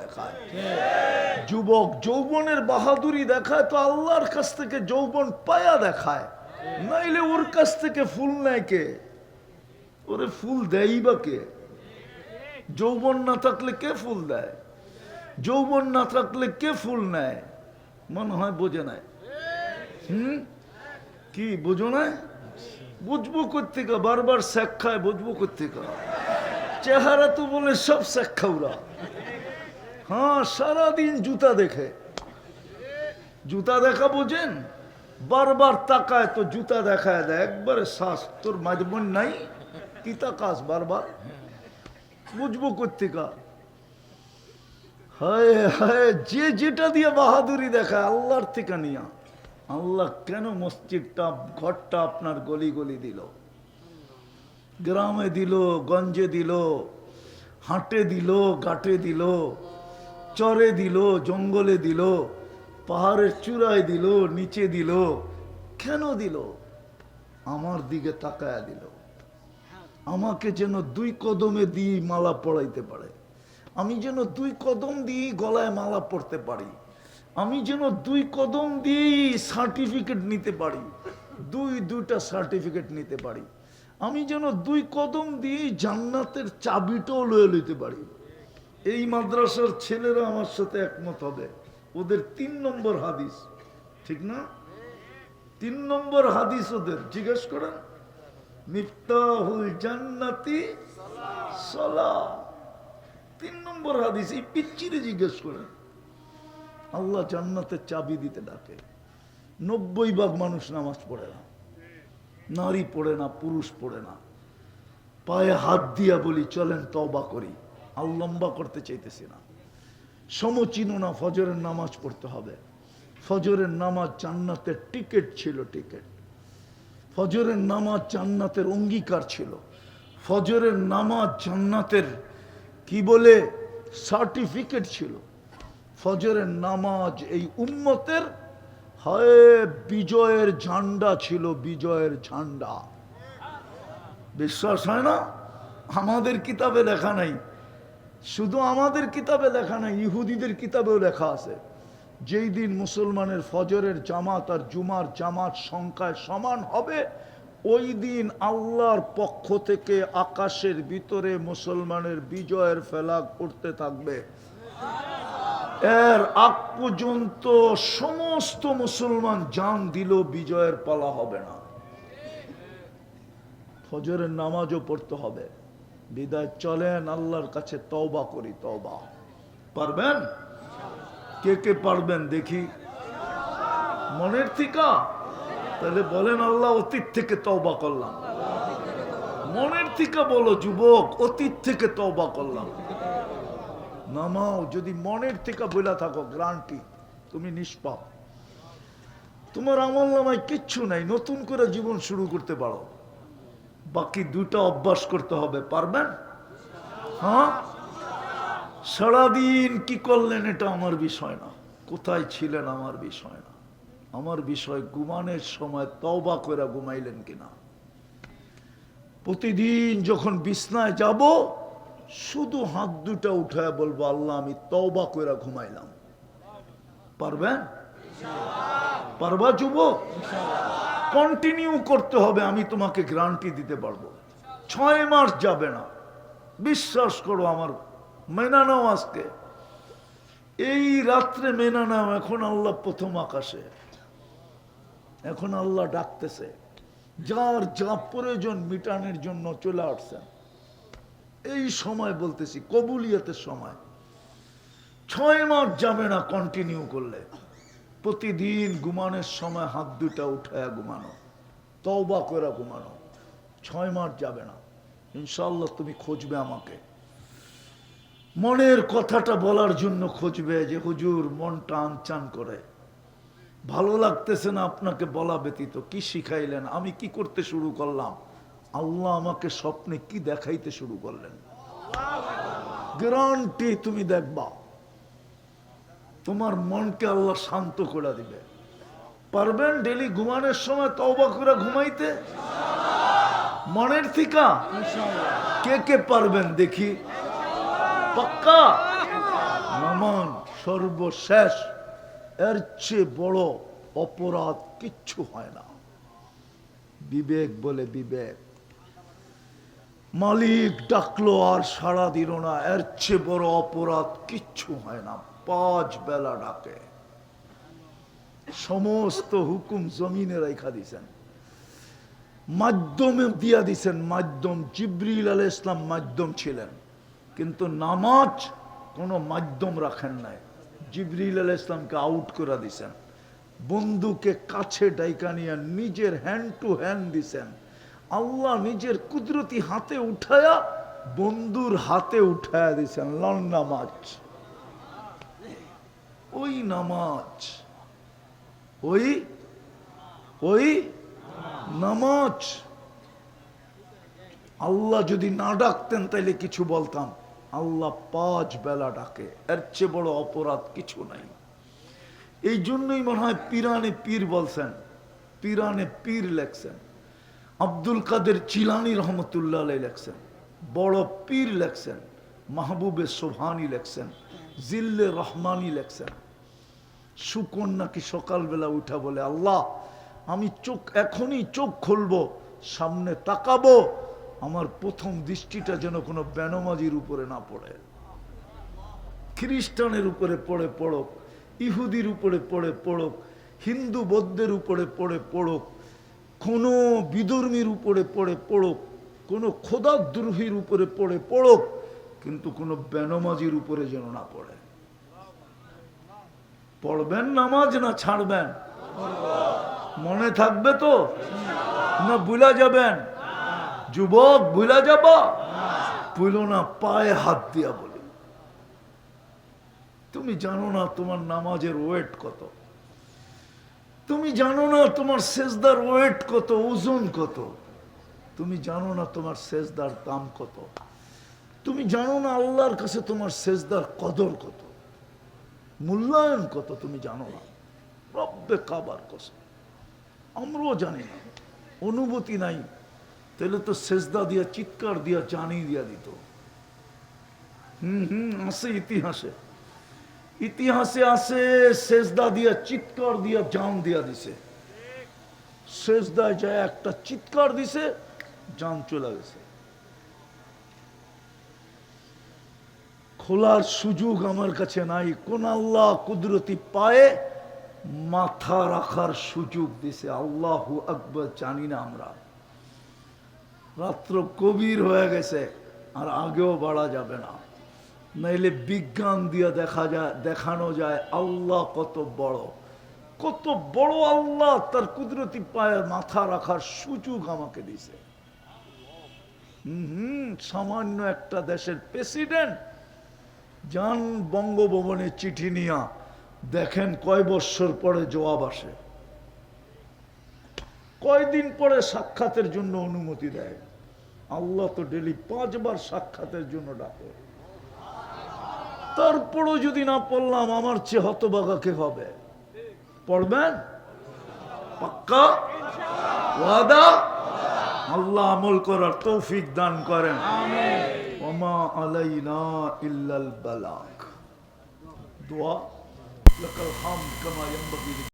দেখায়। যুবক যৌবনের বাহাদুরি দেখায় তো আল্লাহর কাছ থেকে যৌবন পায়া দেখায়। নাইলে ওর কাছ থেকে ফুল নেয় কে? ওরে ফুল দেয়ই বা কে? যৌবন না থাকলে কে ফুল দেয়? যৌবন না থাকলে কে ফুল নেয়? মনে হয় বোঝে নাই। হুম? কি, বুঝো না বুঝব কোথেকে বারবার শেখ খায়, বুঝব কোথেকে চেহারা তো বলে সব শেখ খাওরা। হ্যাঁ সারাদিন জুতা দেখে। জুতা দেখা বোঝেন? বারবার তাকায় তো জুতা দেখায় দেয়। একবারে শ্বাস, তোর মাঝবন নাই? কি তাকাস বারবার? বুঝব কোথেকা হায় হায়, যে যেটা দিয়ে বাহাদুরি দেখায়, আল্লাহর থেকে নিয়া। আল্লাহ কেন মসজিদটা, ঘরটা আপনার গলি গলি দিল? গ্রামে দিল, গঞ্জে দিল, হাটে দিল, ঘাটে দিল চরে দিল, জঙ্গলে দিল, পাহাড়ের চূড়ায় দিল, নিচে দিল, কেন দিল? আমার দিকে তাকায়া দিল। আমাকে যেন দুই কদমে দিয়ে মালা পড়াইতে পারে। আমি যেন দুই কদম দিয়ে গলায় মালা পড়তে পারি। আমি যেন দুই কদম দিয়েই সার্টিফিকেট নিতে পারি। দুই, দুইটা সার্টিফিকেট নিতে পারি। আমি যেন দুই কদম দিয়েই জান্নাতের চাবিটাও লয়ে লইতে পারি। এই মাদ্রাসার ছেলেরা আমার সাথে একমত হবে। ওদের তিন নম্বর হাদিস, ঠিক না? তিন নম্বর হাদিস ওদের, জিজ্ঞেস করেন সলা। তিন নম্বর হাদিস, এই জিজ্ঞেস করেন, আল্লাহ জান্নাতের চাবি দিতে ডাকে। নব্বই মানুষ নামাজ পড়ে না। নারী পড়ে না, পুরুষ পড়ে না। পায়ে হাত দিয়া বলি, চলেন তবা করি। আর লম্বা করতে চাইতেছি না। সমচিন না, ফজরের নামাজ পড়তে হবে। ফজরের নামাজ জান্নাতের টিকিট ছিল টিকিট। ফজরের নামাজ জান্নাতের অঙ্গীকার ছিল। ফজরের নামাজ জান্নাতের, কি বলে, সার্টিফিকেট ছিল। ফজরের নামাজ এই উম্মতের, হয়, বিজয়ের ঝান্ডা ছিল, বিজয়ের ঝান্ডা। বিশ্বাস হয় না? আমাদের কিতাবে লেখা নাই। শুধু আমাদের কিতাবে লেখা নাই, ইহুদিদের কিতাবেও লেখা আছে। যেই দিন মুসলমানের ফজরের জামাত আর জুমার জামাত সংখ্যায় সমান হবে, ওই দিন আল্লাহর পক্ষ থেকে আকাশের ভিতরে মুসলমানের বিজয়ের ফেলাগ উঠতে থাকবে। এর আগ পর্যন্ত সমস্ত মুসলমান জান দিল বিজয়ের পালা হবে না। ফজরের নামাজও পড়তে হবে। বিদায় চলেন, আল্লাহর কাছে তওবা করি, তওবা। পারবেন? কে কে পারবেন দেখি। মনের থিকা? তাহলে বলেন, আল্লাহ অতীত থেকে তওবা করলাম। মনের থিকা বলো, যুবক, অতীত থেকে তওবা করলাম। নামাও, যদি মনের থেকে বইলা থাকো গ্রান্টি তুমি নিষ্পাপ। তোমার আমল নামায় কিচ্ছু নাই, নতুন করে জীবন শুরু করতে পারো। বাকি দুটা অভ্যাস করতে হবে, পারবেন? হ্যাঁ? সারাদিন কি করলেন এটা আমার বিষয় না। কোথায় ছিলেন আমার বিষয় না। আমার বিষয় ঘুমানোর সময় তওবা করে ঘুমাইলেন কিনা। প্রতিদিন যখন বিছনায় যাব, শুধু হাত দুটা উঠায় বলব, আল্লাহ, আমি তওবা করে ঘুমাইলাম। পারবেন? পারবা যুবক? কন্টিনিউ করতে হবে, আমি তোমাকে গ্যারান্টি দিতে পারব। ছয় মাস যাবে না। বিশ্বাস করো আমার, মেনা নাও আজকে। এই রাত্রে মেনা নাও, এখন আল্লাহ প্রথম আকাশে। এখন আল্লাহ ডাকতেছে, যার যা প্রয়োজন মিটানের জন্য চলে আসছেন এই সময় বলতেছি, কবুলিয়তের সময়। ছয় মাস যাবে না কন্টিনিউ করলে। প্রতিদিন ঘুমানোর সময় হাত দুটা উঠায়া ঘুমানো, তওবা করে ঘুমানো, ছয় মাস যাবে না। ইনশাল্লাহ তুমি খুঁজবে আমাকে। মনের কথাটা বলার জন্য খুঁজবে যে হুজুর মনটা আনচান করে। ভালো লাগতেছে না আপনাকে বলা ব্যতীত, কি শিখাইলেন, আমি কি করতে শুরু করলাম? আল্লাহ আমাকে স্বপ্নে কি দেখাইতে শুরু করলেন? গ্যারান্টি তুমি দেখবা। তোমার মনকে আল্লাহ শান্ত করে দিবে। পারবেন ডেলি ঘুমানোর সময় তওবা করে ঘুমাইতে? মনের থিকা? কে কে পারবেন দেখি? পাক্কা? সর্বশেষ, এর চেয়ে বড় অপরাধ কিচ্ছু হয় না। বিবেক বলে বিবেক। মালিক ডাকলো আর সাড়া দিল না, এর চেয়ে বড় অপরাধ কিচ্ছু হয় না। পাঁচ বেলা ডাকে। সমস্ত হুকুম জমিনে রেখা দিছেন। মাধ্যমে দিয়া দিছেন, মাধ্যম। জিব্রিল আল ইসলাম মাধ্যম ছিলেন। কিন্তু নামাজ কোনো মাধ্যম রাখেন নাই। জিবরিল আল ইসলামকে আউট করে দিছেন। বন্ধুকে কাছে ডাইকা নিয়ে নিজের হ্যান্ড টু হ্যান্ড দিছেন। আল্লাহ নিজের কুদরতি হাতে উঠায়া বন্ধুর হাতে উঠায়া দিছেন, লন নামাজ। ওই নামাজ। ওই? ওই? নামাজ। আল্লাহ যদি না ডাকতেন তাইলে কিছু বলতাম। আল্লাহ পাঁচ বেলা ডাকে। এর চেয়ে বড় অপরাধ কিছু নাই। এই জন্যই মনে হয় পিরানে পীর বলছেন। পিরানে পীর লেখছেন। আব্দুল কাদের চিলানি রহমতুল্লাহ লেখছেন। বড় পীর লেখছেন। মাহবুবে সোভানি লেখছেন। জিল্লে রহমানি লেখছেন। সুকন নাকি সকালবেলা উঠা বলে, আল্লাহ, আমি চোখ, এখনই চোখ খুলবো, সামনে তাকাবো, আমার প্রথম দৃষ্টিটা যেন কোনো বেনমাজির উপরে না পড়ে। খ্রিস্টানের উপরে পড়ে পড়ক, ইহুদির উপরে পড়ে পড়ক, হিন্দু বৌদ্ধের উপরে পড়ে পড়ক, কোনো বিধর্মীর উপরে পড়ে পড়ক, কোনো খোদাদ্রোহীর উপরে পড়ে পড়ক, কিন্তু কোনো বেনমাজির উপরে যেন না পড়ে। পড়বেন নামাজ না ছাড়বেন? মনে থাকবে তো? না ভুলা যাবেন? যুবক, ভুলা যাব? ভুলো না, পায়ে হাত দিয়া বলি। তুমি জানো না তোমার নামাজের ওয়েট কত? তুমি জানো না তোমার সেজদার ওয়েট কত? ওজন কত? তুমি জানো না তোমার সেজদার দাম কত? তুমি জানো না আল্লাহর কাছে তোমার সেজদার কদর কত? মূল্যায়ন কত তুমি জানো না? রব্বে কাবার কসম। আমরাও জানি না। অনুভূতি নাই। তাহলে তো সেজদা দিয়া, চিৎকার দিয়া জানিয়ে দিয়া দিত। হুম হুম ইতিহাসে। ইতিহাসে আছে, সেজদা দিয়া, চিৎকার দিয়া, জান দিয়া দিছে। সেজদায় যায় একটা, চিৎকার দিছে, জান চলে গেছে। খোলার সুযোগ আমার কাছে নাই। কোন আল্লাহ কুদরতি পায়ে মাথা রাখার সুযোগ দিছে। আল্লাহ আকবর জানি না আমরা। রাত্র গভীর হয়ে গেছে, আর আগেও বাড়া যাবে না। নাইলে বিজ্ঞান দিয়ে দেখা যায়, দেখানো যায়, আল্লাহ কত বড়। কত বড় আল্লাহ তার কুদরতি পায়ে মাথা রাখার সুযোগ আমাকে দিছে। হুম হুম, সামান্য একটা দেশের প্রেসিডেন্ট যান বঙ্গভবনে চিঠি নিয়া দেখেন কয় বৎসর পরে জবাব আসে। কয়দিন পরে সাক্ষাতের জন্য অনুমতি দেয়? আল্লাহ তো ডেলি পাঁচবার সাক্ষাতের জন্য ডাকে। তারপরও যদি না পড়লাম, আমার চেয়ে হতবাগা কে হবে? পড়বেন? পাক্কা? ওয়াদা? আল্লাহ আমল করার তৌফিক দান করেন। وما علينا إلا البلاغ. دعاء. لك الحمد كما ينبغي